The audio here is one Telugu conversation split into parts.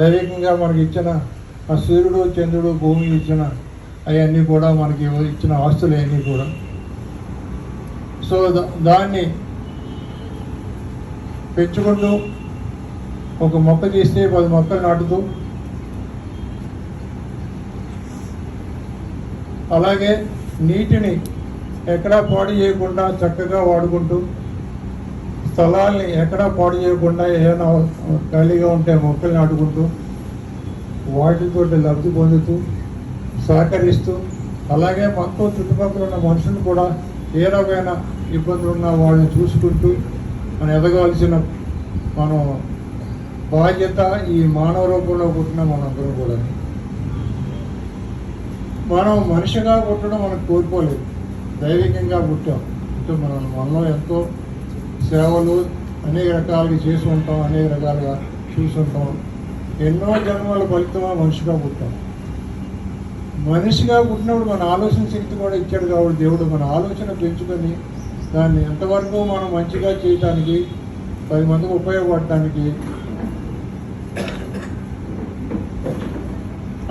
దైవికంగా మనకి ఇచ్చిన ఆ సూర్యుడు చంద్రుడు భూమి ఇచ్చిన అవన్నీ కూడా మనకి ఇచ్చిన ఆస్తులు అవన్నీ కూడా. సో దా- దాన్ని పెంచుకుంటూ ఒక మొక్క తీస్తే పది మొక్కలు నాటుతూ అలాగే నీటిని ఎక్కడా పాడు చేయకుండా చక్కగా వాడుకుంటూ స్థలాల్ని ఎక్కడా పాడు చేయకుండా ఏమైనా ఖాళీగా ఉంటే మొక్కలు నాటుకుంటూ వాటితో లబ్ధి పొందుతూ సహకరిస్తూ అలాగే మనతో చుట్టుపక్కల ఉన్న మనుషులు కూడా ఏ రకమైన ఇబ్బందులు ఉన్న వాళ్ళని చూసుకుంటూ మనం ఎదగాల్సిన మనం బాధ్యత ఈ మానవ రూపంలో పుట్టిన మనందరం కూడా. మనం మనిషిగా పుట్టడం మనం కోరుకోలేదు దైవికంగా పుట్టాం. అంటే మనం మనలో ఎంతో సేవలు అనేక రకాలుగా చేసి ఉంటాం అనేక రకాలుగా చూసి ఉంటాం. ఎన్నో జన్మల ఫలితమా మనిషిగా పుట్టాం. మనిషిగా పుట్టినప్పుడు మన ఆలోచన శక్తి కూడా ఇచ్చాడు కాబట్టి దేవుడు మన ఆలోచన పెంచుకొని దాన్ని ఎంతవరకు మనం మంచిగా చేయటానికి పది మందికి ఉపయోగపడటానికి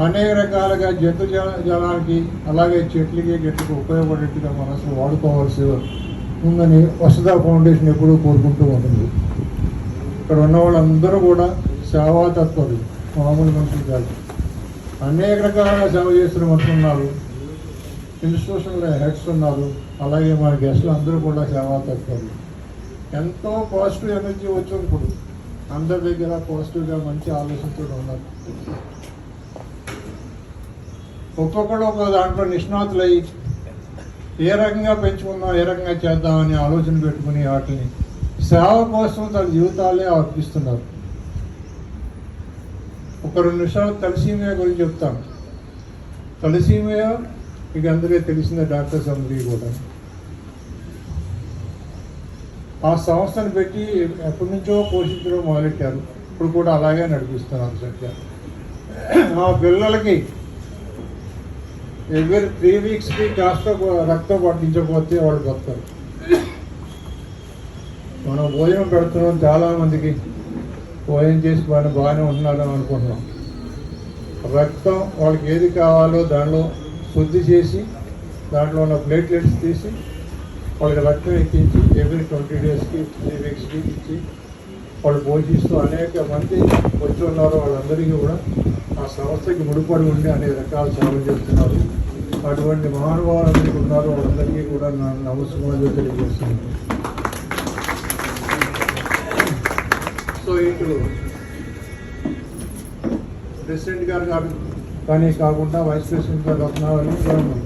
అనేక రకాలుగా జంతు జ జలానికి అలాగే చెట్లకి గట్లకి ఉపయోగపడేట్టుగా మనసు వాడుకోవాల్సి వాడుకోవాల్సి ఉందని వసుధా ఫౌండేషన్ ఎప్పుడూ కోరుకుంటూ ఉంటుంది. ఇక్కడ ఉన్న వాళ్ళందరూ కూడా సేవాతత్వాలు మామూలు మనుషులు కాదు. అనేక రకాల సేవ చేస్తున్న మనుషులు ఉన్నారు. ఇన్స్టిట్యూషన్ల హెడ్స్ ఉన్నారు. అలాగే మన గెస్టులు అందరూ కూడా సేవాతత్వాలు. ఎంతో పాజిటివ్ ఎనర్జీ వచ్చింది ఇప్పుడు. అందరి దగ్గర పాజిటివ్గా మంచి ఆలోచనతో ఉన్నారు. ఒక్కొక్కడు ఒక దాంట్లో నిష్ణాతులై ఏ రకంగా పెంచుకుందాం ఏ రకంగా చేద్దామని ఆలోచన పెట్టుకుని వాటిని సేవ కోసం తన జీవితాలే అర్పిస్తున్నారు. ఒక రెండు నిమిషాలు తలసీమియా గురించి చెప్తాను తలసీమియా మీకు అందరికీ తెలిసిందే డాక్టర్స్ అందరికీ కూడా. ఆ సంస్థను పెట్టి ఎప్పటి నుంచో పోషించడం మొదలెట్టారు. ఇప్పుడు కూడా అలాగే నడిపిస్తున్నారు సత్య ఆ పిల్లలకి ఎవరి త్రీ వీక్స్కి కాస్త రక్తం పట్టించకపోతే వాళ్ళు బతారు మనం భోజనం పెడుతున్నాం చాలామందికి భోజనం చేసి వాళ్ళు బాగానే ఉంటున్నారు అనుకుంటున్నాం. రక్తం వాళ్ళకి ఏది కావాలో దానిలో శుద్ధి చేసి దాంట్లో ఉన్న ప్లేట్లెట్స్ తీసి వాళ్ళకి రక్తం ఎక్కించి ఎవ్రీ ట్వంటీ డేస్కి త్రీ వీక్స్కి ఇచ్చి వాళ్ళు పోషిస్తూ అనేక మంది వచ్చి ఉన్నారు. వాళ్ళందరికీ కూడా ఆ సంస్థకి ముడిపడి ఉండి అనేక రకాల సేవలు చేస్తున్నారు. అటువంటి మహానుభావులందరికీ ఉన్నారు వాళ్ళందరికీ కూడా నా నమస్కారాలు తెలియజేస్తున్నాను సో ఇటు ప్రెసిడెంట్ గారు కాదు కానీ కాకుండా వైస్ ప్రెసిడెంట్ గారు కూడా ఉన్నారు.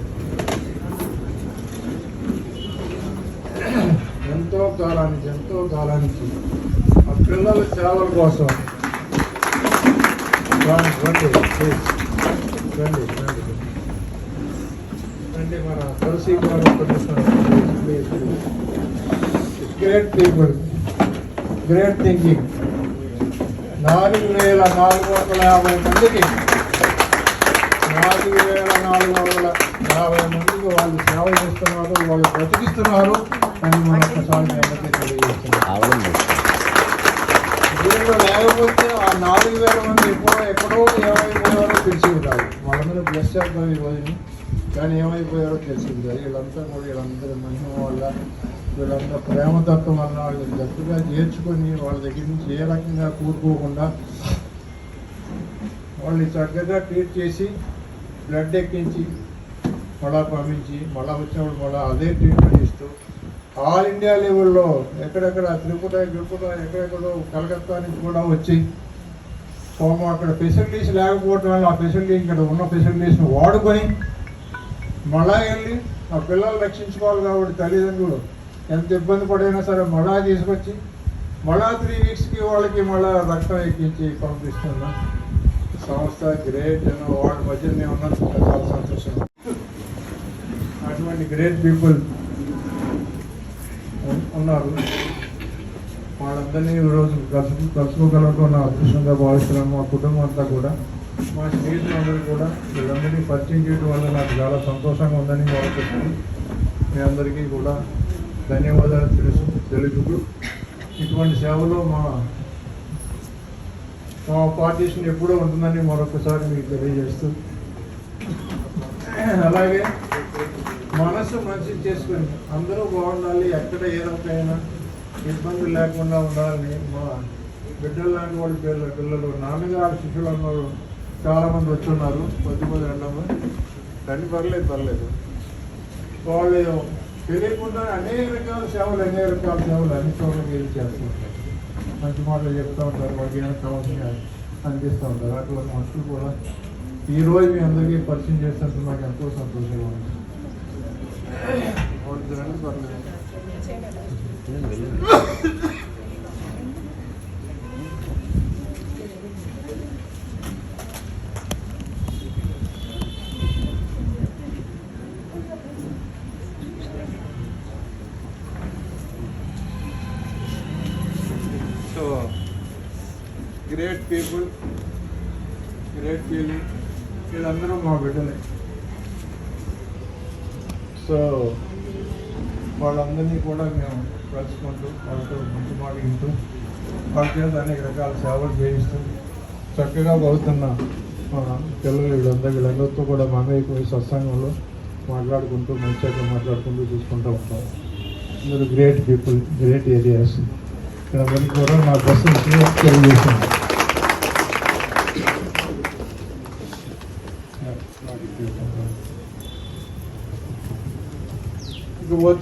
ఎంతో కాలానికి ఎంతో కాలానికి ఆ పిల్లల సేవల కోసం రండి, రండి. రండి రండి మన గ్రేట్ పీపుల్ గ్రేట్ థింకింగ్ నాలుగు వేల నాలుగు వందల యాభై మందికి నాలుగు వేల నాలుగు వందల యాభై మందికి వాళ్ళు సేవ చేస్తున్నారు వాళ్ళు బ్రతికిస్తున్నారు అని మన అందరికీ తెలియజేస్తున్నారు దీనిలో లేకపోతే ఆ నాలుగు వేల మంది ఎప్పుడో ఎక్కడో ఏమైపోయారో తెలిసేది కాదు వాళ్ళందరూ బ్లెస్ చేద్దాం ఈ రోజుని. కానీ ఏమైపోయారో తెలిసింది వీళ్ళంతా కూడా వీళ్ళందరూ మహిమ వల్ల వీళ్ళంతా ప్రేమతత్వం వల్ల వాళ్ళు గట్టిగా చేర్చుకొని వాళ్ళ దగ్గర నుంచి ఏ రకంగా కూరుకోకుండా వాళ్ళని చక్కగా ట్రీట్ చేసి బ్లడ్ ఎక్కించి మళ్ళా పంపించి మళ్ళా వచ్చినప్పుడు మళ్ళా అదే ట్రీట్మెంట్ ఇస్తూ ఆల్ ఇండియా లెవెల్లో ఎక్కడెక్కడ త్రిపుర త్రిపుర ఎక్కడెక్కడో కలకత్తా నుంచి కూడా వచ్చి పాము అక్కడ ఫెసిలిటీస్ లేకపోవడం వల్ల ఆ ఫెసిలిటీ ఇక్కడ ఉన్న ఫెసిలిటీస్ని వాడుకొని మళ్ళా వెళ్ళి ఆ పిల్లలు రక్షించుకోవాలి కాబట్టి తల్లిదండ్రులు ఎంత ఇబ్బంది పడైనా సరే మళ్ళా తీసుకొచ్చి మళ్ళా త్రీ వీక్స్కి వాళ్ళకి మళ్ళా రక్తం ఎక్కించి పంపిస్తున్నా. సంస్థ గ్రేట్ వాళ్ళ మధ్య నేను ఉన్నాను. చాలా సంతోషం. అటువంటి గ్రేట్ పీపుల్ ఉన్నారు. వాళ్ళందరినీ ఈరోజు కలుసు కలుసుకోగలగడం నా అదృష్టంగా భావిస్తున్నాను మా కుటుంబం అంతా కూడా. మా స్నేహితులందరూ కూడా వీళ్ళందరినీ పరిచయం చేయడం వల్ల నాకు చాలా సంతోషంగా ఉందని భావిస్తున్నాను మీ అందరికీ కూడా ధన్యవాదాలు తెలుసు తెలుగు ఇటువంటి సేవలో మా మా పార్టీషన్ ఎప్పుడూ ఉంటుందని మరొకసారి మీకు తెలియజేస్తూ. అలాగే మనసు మంచి చేసుకుని అందరూ బాగుండాలి ఎక్కడ ఏ రకమైన ఇబ్బందులు లేకుండా ఉండాలని మా బిడ్డలు లాంటి వాళ్ళ పిల్లలు పిల్లలు నాన్నగారు శిష్యులు అన్నారు చాలా మంది వచ్చున్నారు. కొద్ది కొద్ది రెండమ్మ కానీ పర్లేదు పర్లేదు. వాళ్ళు తెలియకుండా అనేక రకాల సేవలు అనేక రకాల సేవలు అన్ని చోట్ల మీరు చేస్తుంటారు. మంచి మాటలు చెప్తూ ఉంటారు వాళ్ళకి ఏమైనా కావాల్సిన అనిపిస్తూ ఉంటారు. అటువంటి మనుషులు కూడా ఈ రోజు మీ అందరికీ పరిచయం చేసినందుకు నాకు ఎంతో సంతోషంగా ఉంది. పర్లేదు. పీపుల్ గ్రేట్ ఫీలింగ్ వీళ్ళందరూ మా బిడ్డలే సో వాళ్ళందరినీ కూడా మేము కలుసుకుంటూ వాళ్ళతో మంచి మాట వింటూ వాళ్ళ చేత అనేక రకాల సేవలు చేయిస్తూ చక్కగా బతుకుతున్న మా పిల్లలు వీళ్ళందరూ వీళ్ళందరితో కూడా మనకి పోయి సత్సంగంలో మాట్లాడుకుంటూ మంచిగా మాట్లాడుకుంటూ చూసుకుంటూ ఉంటాం. అందరూ గ్రేట్ పీపుల్ గ్రేట్ ఏరియాస్ ఇక్కడ అందరికీ కూడా మా బస్సు తెలియజేసింది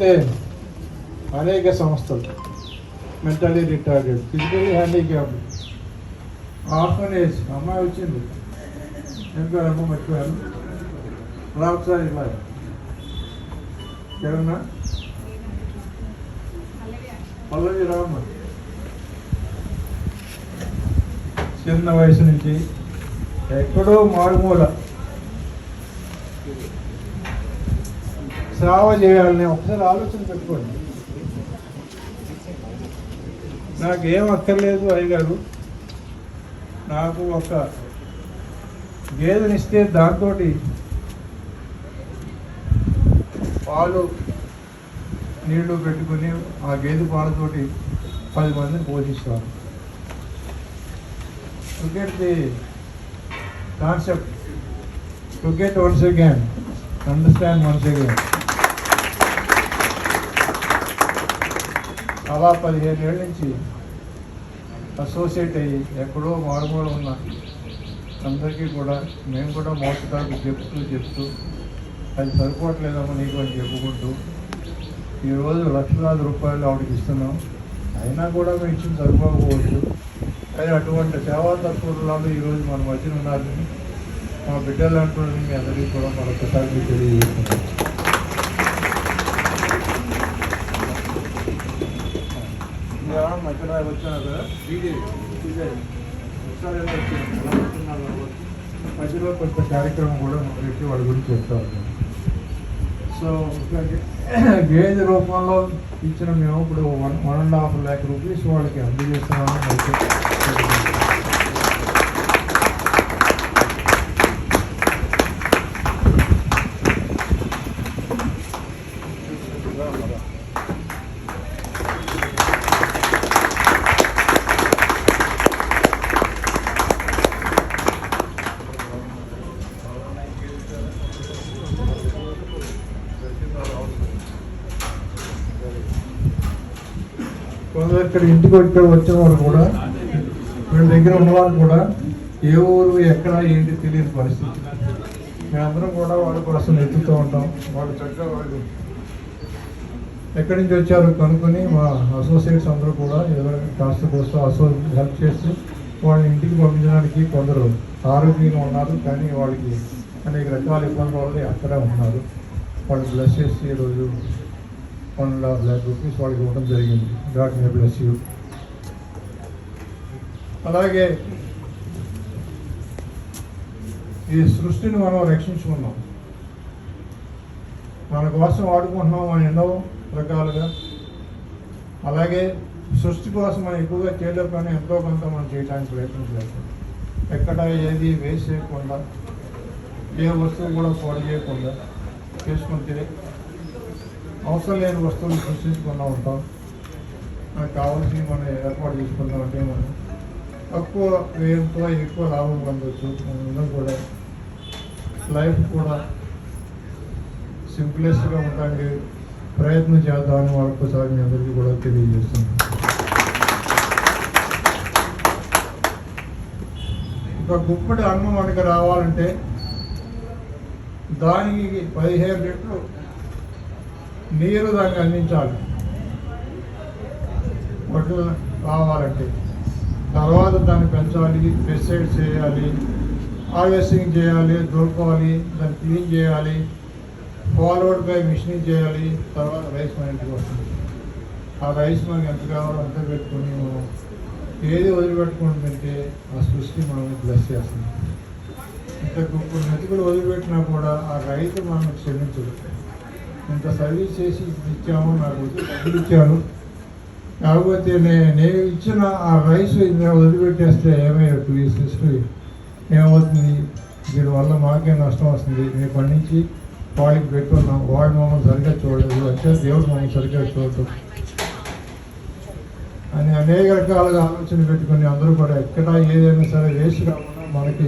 ఇకపోతే అనేక సంస్థలు. Mentally retarded physically handicapped orphanage అమ్మాయి వచ్చింది. ఏం పేరు అమ్మ మర్చిపోయారు రావుసారి ఇలా. ఎవరన్నా పల్లవి రామ్మ చిన్న వయసు నుంచి ఎక్కడో మారుమూల. సేవ చేయాలని ఒకసారి ఆలోచన పెట్టుకోండి. నాకేం అక్కర్లేదు అయ్యగారు. నాకు ఒక గేదెనిస్తే దాంతో పాలు నీళ్ళు పెట్టుకుని ఆ గేదె పాలతోటి పది మందిని పోషిస్తారు to get the concept to get once again understand once again అలా పదిహేను ఏళ్ళ నుంచి అసోసియేట్ అయ్యి ఎక్కడో మారుమూల ఉన్న అందరికీ కూడా మేము కూడా మోసకాలకు చెప్తూ చెప్తూ అది సరిపోవట్లేదమ్మా నీకు అని చెప్పుకుంటూ ఈరోజు లక్షలాది రూపాయలు ఆవిడకి ఇస్తున్నాం. అయినా కూడా మేము ఇచ్చిన సరిపోకపోవచ్చు. కానీ అటువంటి సేవా తత్పరులాలు ఈరోజు మన మధ్యన ఉన్నారని మా బిడ్డలు అంటున్నారని మీ అందరికీ కూడా మరొకసారి తెలియజేస్తున్నాం ఎక్కడ వచ్చినారు వచ్చారు కదా విజయ్ ఒకసారి ఎలా వచ్చారు? మధ్యలో కొంత కార్యక్రమం కూడా మొదలెట్టి వాళ్ళ గురించి చెప్తా ఉన్నాం సో గేజ్ రూపంలో ఇచ్చిన మేము ఇప్పుడు one one and half lakh rupees వాళ్ళకి అందజేస్తున్నాము అయితే కొందరు ఇక్కడ ఇంటికి ఇక్కడ వచ్చిన వాళ్ళు కూడా వీళ్ళ దగ్గర ఉన్నవారు కూడా ఏ ఊరు ఎక్కడ ఏంటి తెలియని పరిస్థితి. మేమందరం కూడా వాళ్ళ కోసం ఎత్తుతూ ఉంటాం. వాళ్ళు చక్కగా వాళ్ళు ఎక్కడి నుంచి వచ్చారు కనుక్కొని మా అసోసియేట్స్ అందరూ కూడా ఏదో కాస్త కోసం అసో హెల్ప్ చేస్తూ వాళ్ళని ఇంటికి పంపించడానికి కొందరు ఆరోగ్యంగా ఉన్నారు కానీ వాళ్ళకి అనేక రకాల ఇబ్బందుల వల్ల అక్కడే ఉన్నారు. వాళ్ళు బ్లెస్ చేసి ఈరోజు one and half lakh rupees వాళ్ళకి ఇవ్వడం జరిగింది. గాడ్ మే బ్లెస్ యూ అలాగే ఈ సృష్టిని మనం రక్షించుకున్నాం. మన కోసం వాడుకుంటున్నాం మనం ఎన్నో రకాలుగా. అలాగే సృష్టి కోసం మనం ఎక్కువగా చేయలేకపోయినా ఎంతో కొంత మనం చేయడానికి ప్రయత్నం చేస్తాం ఎక్కడ ఏది వేస్ట్ చేయకుండా ఏ వస్తువు కూడా పాడు చేయకుండా చేసుకుంటే అవసరం లేని వస్తువులు సృష్టించకుండా ఉంటాం మనకు కావాల్సినవి మనం ఏర్పాటు చేసుకుందాం అంటే మనం తక్కువ వ్యయంతో ఎక్కువ లాభం పొందవచ్చు మనందరం కూడా లైఫ్ కూడా సింప్లెస్ట్గా ఉండడానికి ప్రయత్నం చేద్దామని మరొకసారి మీ అందరికీ కూడా తెలియజేస్తున్నాను. ఒక గుప్పటి అన్నం మనకి రావాలంటే దానికి పదిహేను లీటర్లు నీరు దానికి అందించాలి. వడ్లు రావాలంటే. తర్వాత దాన్ని పెంచాలి పెస్టిసైడ్ చేయాలి హార్వెస్టింగ్ చేయాలి దొరుకోవాలి దాన్ని క్లీన్ చేయాలి ఫార్వర్డ్ బై మిషనింగ్ చేయాలి తర్వాత రైస్ మన ఇంటికి వస్తుంది. ఆ రైస్ మనకి ఎంత కావాలో అంత పెట్టుకొని మనం ఏది వదిలిపెట్టుకుంటుందంటే ఆ సృష్టి మనం బ్లెస్ చేస్తుంది. ఇంత గొప్ప మెతుకులు వదిలిపెట్టినా కూడా ఆ రైతు మనం క్షమించదు ఇంత సర్వీస్ చేసి ఇచ్చాము నాకు డబ్బులు ఇచ్చాను కాకపోతే నేను నేను ఇచ్చిన ఆ రైస్ నేను వదిలిపెట్టేస్తే ఏమయ్యా టూ ఇయర్స్ హిస్టరీ ఏమవుతుంది దీనివల్ల మాకే నష్టం వస్తుంది. మేము పండించి వాళ్ళకి పెట్టుకున్నాం. వాడు మమ్మల్ని సరిగ్గా చూడలేదు. అంటే దేవుడు మమ్మల్ని సరిగ్గా చూడదు. అని అనేక రకాలుగా ఆలోచన పెట్టుకుని అందరూ కూడా ఎక్కడ ఏదైనా సరే వేసి కాకుండా మనకి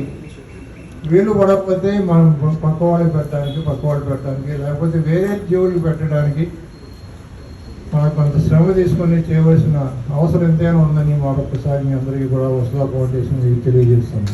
వీలు పడకపోతే మనం పక్క వాళ్ళు పెట్టడానికి పక్క వాళ్ళు పెట్టడానికి లేకపోతే వేరే జీవులు పెట్టడానికి మనకు కొంత శ్రమ తీసుకొని చేయవలసిన అవసరం ఎంతైనా ఉందని మరొకసారి మీ అందరికీ కూడా వసలా ఫౌండేషన్ తెలియజేస్తుంది